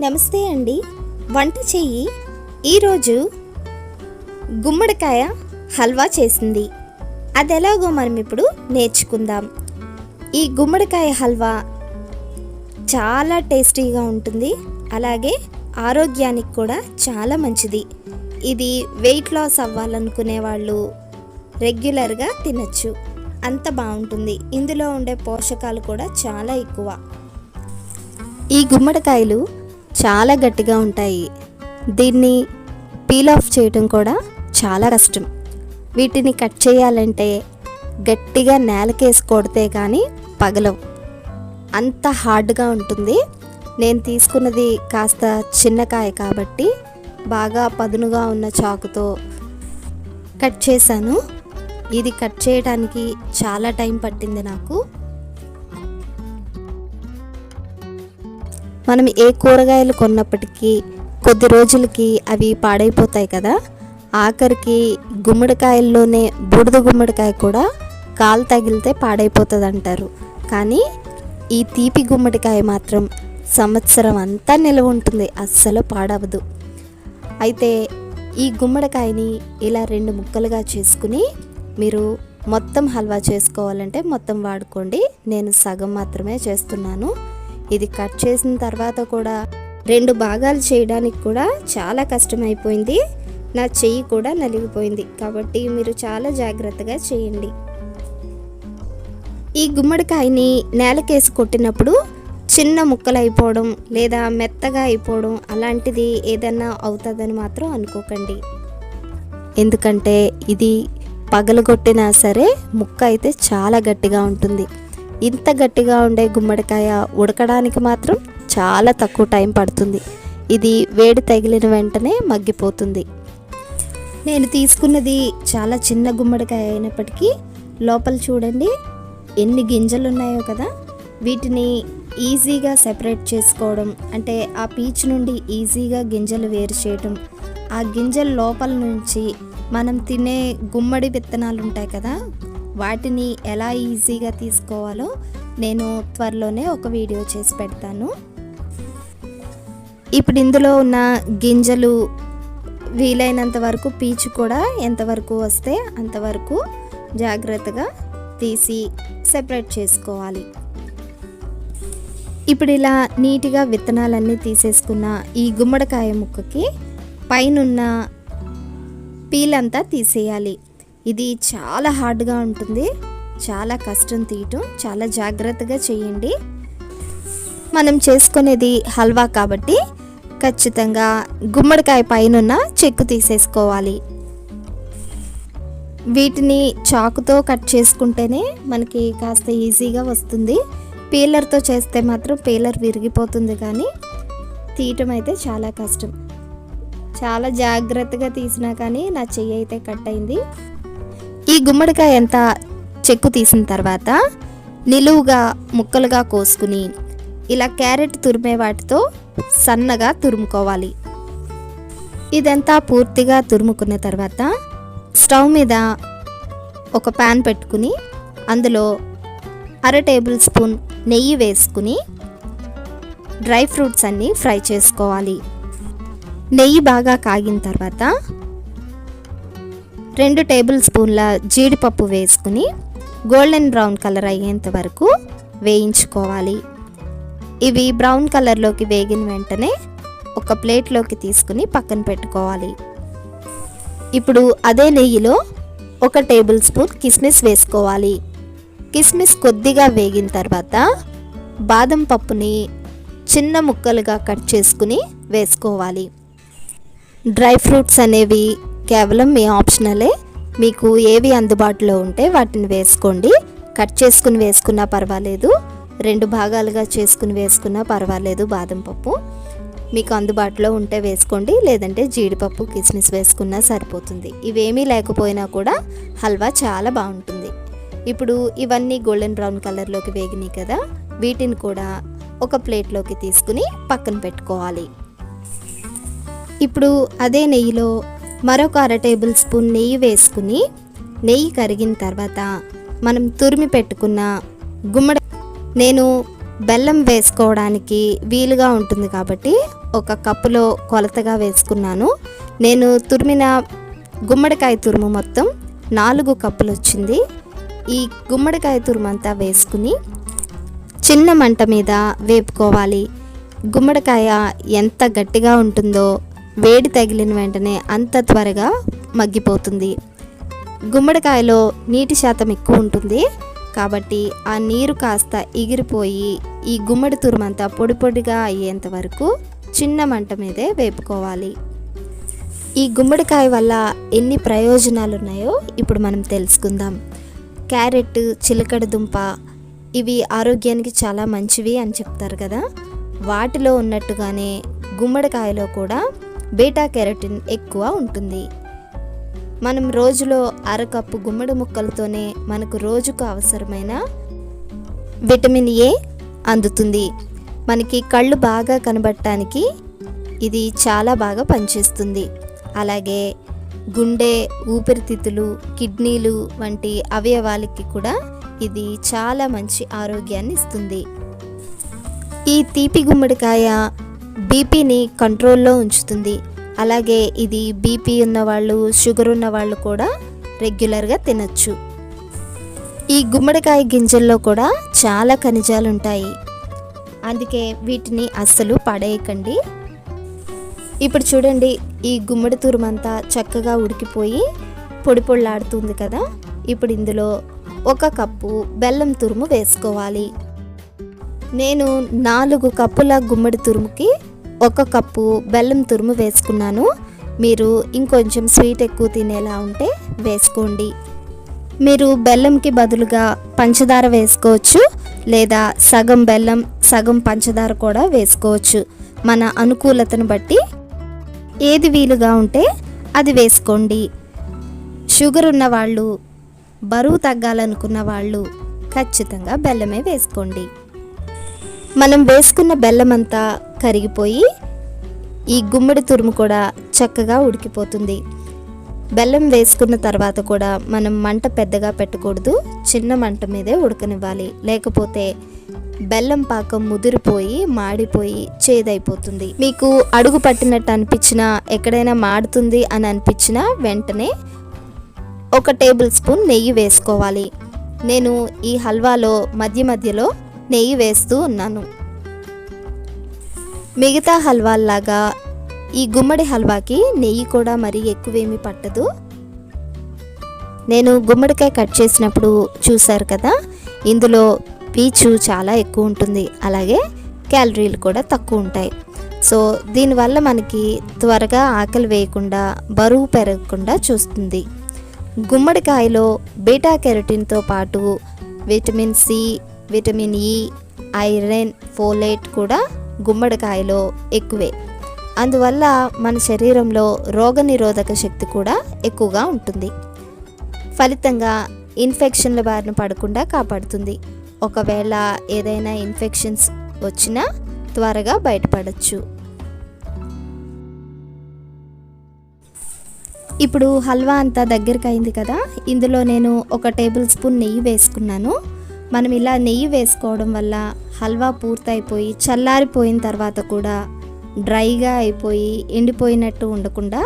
నమస్తే అండి. వంట చెయ్యి. ఈరోజు గుమ్మడికాయ హల్వా చేసింది. అది ఎలాగో మనం ఇప్పుడు నేర్చుకుందాం. ఈ గుమ్మడికాయ హల్వా చాలా టేస్టీగా ఉంటుంది. అలాగే ఆరోగ్యానికి కూడా చాలా మంచిది. ఇది వెయిట్ లాస్ అవ్వాలనుకునే వాళ్ళు రెగ్యులర్గా తినచ్చు. అంత బాగుంటుంది. ఇందులో ఉండే పోషకాలు కూడా చాలా ఎక్కువ. ఈ గుమ్మడికాయలు చాలా గట్టిగా ఉంటాయి. దీన్ని పీల్ ఆఫ్ చేయటం కూడా చాలా కష్టం. వీటిని కట్ చేయాలంటే గట్టిగా నేలకేసి కొడితే కానీ పగలవు. అంత హార్డ్గా ఉంటుంది. నేను తీసుకున్నది కాస్త చిన్నకాయ కాబట్టి బాగా పదునుగా ఉన్న చాకుతో కట్ చేశాను. ఇది కట్ చేయడానికి చాలా టైం పట్టింది నాకు. మనం ఏ కూరగాయలు కొన్నప్పటికీ కొద్ది రోజులకి అవి పాడైపోతాయి కదా. ఆఖరికి గుమ్మడికాయల్లోనే బూడిద గుమ్మడికాయ కూడా కాలు తగిలితే పాడైపోతుంది అంటారు కానీ ఈ తీపి గుమ్మడికాయ మాత్రం సంవత్సరం అంతా నిల్వ ఉంటుంది అస్సలు పాడవదు. అయితే ఈ గుమ్మడికాయని ఇలా రెండు ముక్కలుగా చేసుకుని మీరు మొత్తం హల్వా చేసుకోవాలంటే మొత్తం వాడుకోండి. నేను సగం మాత్రమే చేస్తున్నాను. ఇది కట్ చేసిన తర్వాత కూడా రెండు భాగాలు చేయడానికి కూడా చాలా కష్టమైపోయింది. నా చెయ్యి కూడా నలిగిపోయింది. కాబట్టి మీరు చాలా జాగ్రత్తగా చేయండి. ఈ గుమ్మడికాయని నేలకేసి కొట్టినప్పుడు చిన్న ముక్కలు అయిపోవడం లేదా మెత్తగా అయిపోవడం అలాంటిది ఏదన్నా అవుతుందని మాత్రం అనుకోకండి. ఎందుకంటే ఇది పగలగొట్టినా సరే ముక్క అయితే చాలా గట్టిగా ఉంటుంది. ఇంత గట్టిగా ఉండే గుమ్మడికాయ ఉడకడానికి మాత్రం చాలా తక్కువ టైం పడుతుంది. ఇది వేడి తగిలిన వెంటనే మగ్గిపోతుంది. నేను తీసుకున్నది చాలా చిన్న గుమ్మడికాయ అయినప్పటికీ లోపల చూడండి ఎన్ని గింజలు ఉన్నాయో కదా. వీటిని ఈజీగా సెపరేట్ చేసుకోవడం అంటే ఆ పీచు నుండి ఈజీగా గింజలు వేరు చేయడం. ఆ గింజల లోపల నుంచి మనం తినే గుమ్మడి విత్తనాలు ఉంటాయి కదా వాటిని ఎలా ఈజీగా తీసుకోవాలో నేను త్వరలోనే ఒక వీడియో చేసి పెడతాను. ఇప్పుడు ఇందులో ఉన్న గింజలు వీలైనంత వరకు పీచు కూడా ఎంతవరకు వస్తే అంతవరకు జాగ్రత్తగా తీసి సెపరేట్ చేసుకోవాలి. ఇప్పుడు ఇలా నీట్గా విత్తనాలన్నీ తీసేసుకున్న ఈ గుమ్మడికాయ ముక్కకి పైనున్న పీల్ అంతా తీసేయాలి. ఇది చాలా హార్డ్గా ఉంటుంది. చాలా కష్టం తీయటం. చాలా జాగ్రత్తగా చేయండి. మనం చేసుకునేది హల్వా కాబట్టి ఖచ్చితంగా గుమ్మడికాయ పైనున్న చెక్కు తీసేసుకోవాలి. వీటిని చాకుతో కట్ చేసుకుంటేనే మనకి కాస్త ఈజీగా వస్తుంది. పీలర్తో చేస్తే మాత్రం పీలర్ విరిగిపోతుంది కానీ తీయటం అయితే చాలా కష్టం. చాలా జాగ్రత్తగా తీసినా కానీ నా చెయ్యి అయితే కట్ అయింది. ఈ గుమ్మడికాయ ఎంత చెక్కు తీసిన తర్వాత నిలువుగా ముక్కలుగా కోసుకుని ఇలా క్యారెట్ తురిమే వాటితో సన్నగా తురుముకోవాలి. ఇదంతా పూర్తిగా తురుముకున్న తర్వాత స్టవ్ మీద ఒక ప్యాన్ పెట్టుకుని అందులో అర టేబుల్ స్పూన్ నెయ్యి వేసుకుని డ్రై ఫ్రూట్స్ అన్నీ ఫ్రై చేసుకోవాలి. నెయ్యి బాగా కాగిన తర్వాత రెండు టేబుల్ స్పూన్ల జీడిపప్పు వేసుకుని గోల్డెన్ బ్రౌన్ కలర్ అయ్యేంత వరకు వేయించుకోవాలి. ఇవి బ్రౌన్ కలర్లోకి వేగిన వెంటనే ఒక ప్లేట్లోకి తీసుకుని పక్కన పెట్టుకోవాలి. ఇప్పుడు అదే నెయ్యిలో ఒక టేబుల్ స్పూన్ కిస్మిస్ వేసుకోవాలి. కిస్మిస్ కొద్దిగా వేగిన తర్వాత బాదం పప్పుని చిన్న ముక్కలుగా కట్ చేసుకుని వేసుకోవాలి. డ్రై ఫ్రూట్స్ అనేవి కేవలం మీ ఆప్షనలే. మీకు ఏవి అందుబాటులో ఉంటే వాటిని వేసుకోండి. కట్ చేసుకుని వేసుకున్నా పర్వాలేదు. రెండు భాగాలుగా చేసుకుని వేసుకున్నా పర్వాలేదు బాదం పప్పు. మీకు అందుబాటులో ఉంటే వేసుకోండి. లేదంటే జీడిపప్పు కిస్మిస్ వేసుకున్నా సరిపోతుంది. ఇవేమీ లేకపోయినా కూడా హల్వా చాలా బాగుంటుంది. ఇప్పుడు ఇవన్నీ గోల్డెన్ బ్రౌన్ కలర్లోకి వేగినాయి కదా. వీటిని కూడా ఒక ప్లేట్లోకి తీసుకుని పక్కన పెట్టుకోవాలి. ఇప్పుడు అదే నెయ్యిలో మరొక అర టేబుల్ స్పూన్ నెయ్యి వేసుకుని నెయ్యి కరిగిన తర్వాత మనం తురిమి పెట్టుకున్న గుమ్మడి నేను బెల్లం వేసుకోవడానికి వీలుగా ఉంటుంది కాబట్టి ఒక కప్పులో కొలతగా వేసుకున్నాను. నేను తురిమిన గుమ్మడికాయ తురుము మొత్తం నాలుగు కప్పులు వచ్చింది. ఈ గుమ్మడికాయ తురుము అంతా వేసుకుని చిన్న మంట మీద వేపుకోవాలి. గుమ్మడికాయ ఎంత గట్టిగా ఉంటుందో వేడి తగిలిన వెంటనే అంత త్వరగా మగ్గిపోతుంది. గుమ్మడికాయలో నీటి శాతం ఎక్కువ ఉంటుంది. కాబట్టి ఆ నీరు కాస్త ఎగిరిపోయి ఈ గుమ్మడి తురుమంతా పొడి పొడిగా అయ్యేంత వరకు చిన్న మంట మీదే వేపుకోవాలి. ఈ గుమ్మడికాయ వల్ల ఎన్ని ప్రయోజనాలు ఉన్నాయో ఇప్పుడు మనం తెలుసుకుందాం. క్యారెట్ చిలకడ దుంప ఇవి ఆరోగ్యానికి చాలా మంచివి అని చెప్తారు కదా. వాటిలో ఉన్నట్టుగానే గుమ్మడికాయలో కూడా బీటా కెరటిన్ ఎక్కువ ఉంటుంది. మనం రోజులో అరకప్పు గుమ్మడి ముక్కలతోనే మనకు రోజుకు అవసరమైన విటమిన్ ఏ అందుతుంది. మనకి కళ్ళు బాగా కనబడటానికి ఇది చాలా బాగా పనిచేస్తుంది. అలాగే గుండె ఊపిరితిత్తులు కిడ్నీలు వంటి అవయవాలకి కూడా ఇది చాలా మంచి ఆరోగ్యాన్ని ఇస్తుంది. ఈ తీపి గుమ్మడికాయ బీపీని కంట్రోల్లో ఉంచుతుంది. అలాగే ఇది బీపీ ఉన్నవాళ్ళు షుగర్ ఉన్న వాళ్ళు కూడా రెగ్యులర్గా తినచ్చు. ఈ గుమ్మడికాయ గింజల్లో కూడా చాలా ఖనిజాలు ఉంటాయి అందుకే వీటిని అస్సలు పడేయకండి. ఇప్పుడు చూడండి ఈ గుమ్మడి తురుమంతా చక్కగా ఉడికిపోయి పొడి పొళ్ళాడుతుంది కదా. ఇప్పుడు ఇందులో ఒక కప్పు బెల్లం తురుము వేసుకోవాలి. నేను నాలుగు కప్పుల గుమ్మడి తురుముకి ఒక కప్పు బెల్లం తురుము వేసుకున్నాను. మీరు ఇంకొంచెం స్వీట్ ఎక్కువ తినేలా ఉంటే వేసుకోండి. మీరు బెల్లంకి బదులుగా పంచదార వేసుకోవచ్చు లేదా సగం బెల్లం సగం పంచదార కూడా వేసుకోవచ్చు. మన అనుకూలతను బట్టి ఏది వీలుగా ఉంటే అది వేసుకోండి. షుగర్ ఉన్న వాళ్ళు బరువు తగ్గాలనుకున్న వాళ్ళు ఖచ్చితంగా బెల్లమే వేసుకోండి. మనం వేసుకున్న బెల్లం అంతా కరిగిపోయి ఈ గుమ్మడి తురుము కూడా చక్కగా ఉడికిపోతుంది. బెల్లం వేసుకున్న తర్వాత కూడా మనం మంట పెద్దగా పెట్టకూడదు. చిన్న మంట మీదే ఉడకనివ్వాలి. లేకపోతే బెల్లం పాకం ముదిరిపోయి మాడిపోయి చేదైపోతుంది. మీకు అడుగు పట్టినట్టు అనిపించినా ఎక్కడైనా మాడుతుంది అని అనిపించినా వెంటనే ఒక టేబుల్ స్పూన్ నెయ్యి వేసుకోవాలి. నేను ఈ హల్వాలో మధ్య మధ్యలో నెయ్యి వేస్తూ ఉన్నాను. మిగతా హల్వాల్లాగా ఈ గుమ్మడి హల్వాకి నెయ్యి కూడా మరీ ఎక్కువేమీ పట్టదు. నేను గుమ్మడికాయ కట్ చేసినప్పుడు చూశారు కదా ఇందులో పీచు చాలా ఎక్కువ ఉంటుంది అలాగే క్యాలరీలు కూడా తక్కువ ఉంటాయి. సో దీనివల్ల మనకి త్వరగా ఆకలి వేయకుండా బరువు పెరగకుండా చూస్తుంది. గుమ్మడికాయలో బీటా కెరటిన్తో పాటు vitamin C vitamin E iron folate కూడా గుమ్మడికాయలో ఎక్కువే. అందువల్ల మన శరీరంలో రోగనిరోధక శక్తి కూడా ఎక్కువగా ఉంటుంది. ఫలితంగా ఇన్ఫెక్షన్ల బారిన పడకుండా కాపాడుతుంది. ఒకవేళ ఏదైనా ఇన్ఫెక్షన్స్ వచ్చినా త్వరగా బయటపడచ్చు. ఇప్పుడు హల్వా అంతా దగ్గరికి అయింది కదా. ఇందులో నేను ఒక టేబుల్ స్పూన్ నెయ్యి వేసుకున్నాను. మనం ఇలా నెయ్యి వేసుకోవడం వల్ల హల్వా పూర్తయిపోయి చల్లారిపోయిన తర్వాత కూడా డ్రైగా అయిపోయి ఎండిపోయినట్టు ఉండకుండా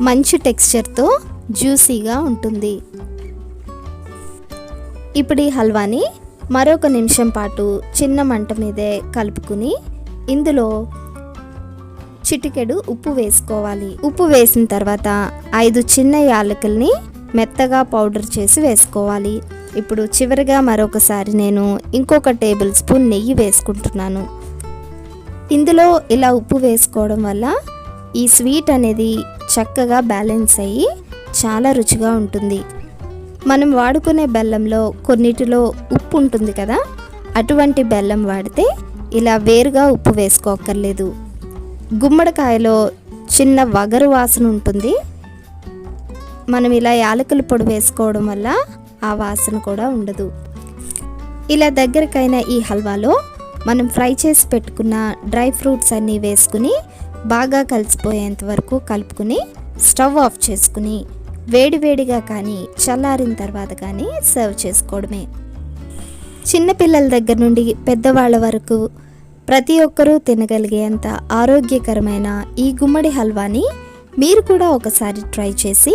మంచి టెక్స్చర్తో జ్యూసీగా ఉంటుంది. ఇప్పుడు ఈ హల్వాని మరొక నిమిషం పాటు చిన్న మంట మీదే కలుపుకుని ఇందులో చిటికెడు ఉప్పు వేసుకోవాలి. ఉప్పు వేసిన తర్వాత ఐదు చిన్న యాలకుల్ని మెత్తగా పౌడర్ చేసి వేసుకోవాలి. ఇప్పుడు చివరిగా మరొకసారి నేను ఇంకొక టేబుల్ స్పూన్ నెయ్యి వేసుకుంటున్నాను. ఇందులో ఇలా ఉప్పు వేసుకోవడం వల్ల ఈ స్వీట్ అనేది చక్కగా బ్యాలెన్స్ అయ్యి చాలా రుచిగా ఉంటుంది. మనం వాడుకునే బెల్లంలో కొన్నిటిలో ఉప్పు ఉంటుంది కదా అటువంటి బెల్లం వాడితే ఇలా వేరుగా ఉప్పు వేసుకోక్కర్లేదు. గుమ్మడికాయలో చిన్న వగరు వాసన ఉంటుంది. మనం ఇలా యాలకుల పొడి వేసుకోవడం వల్ల ఆ వాసన కూడా ఉండదు. ఇలా దగ్గరకైన ఈ హల్వాలో మనం ఫ్రై చేసి పెట్టుకున్న డ్రై ఫ్రూట్స్ అన్నీ వేసుకుని బాగా కలిసిపోయేంత వరకు కలుపుకుని స్టవ్ ఆఫ్ చేసుకుని వేడివేడిగా కానీ చల్లారిన తర్వాత కానీ సర్వ్ చేసుకోవడమే. చిన్నపిల్లల దగ్గర నుండి పెద్దవాళ్ళ వరకు ప్రతి ఒక్కరూ తినగలిగేంత ఆరోగ్యకరమైన ఈ గుమ్మడి హల్వాని మీరు కూడా ఒకసారి ట్రై చేసి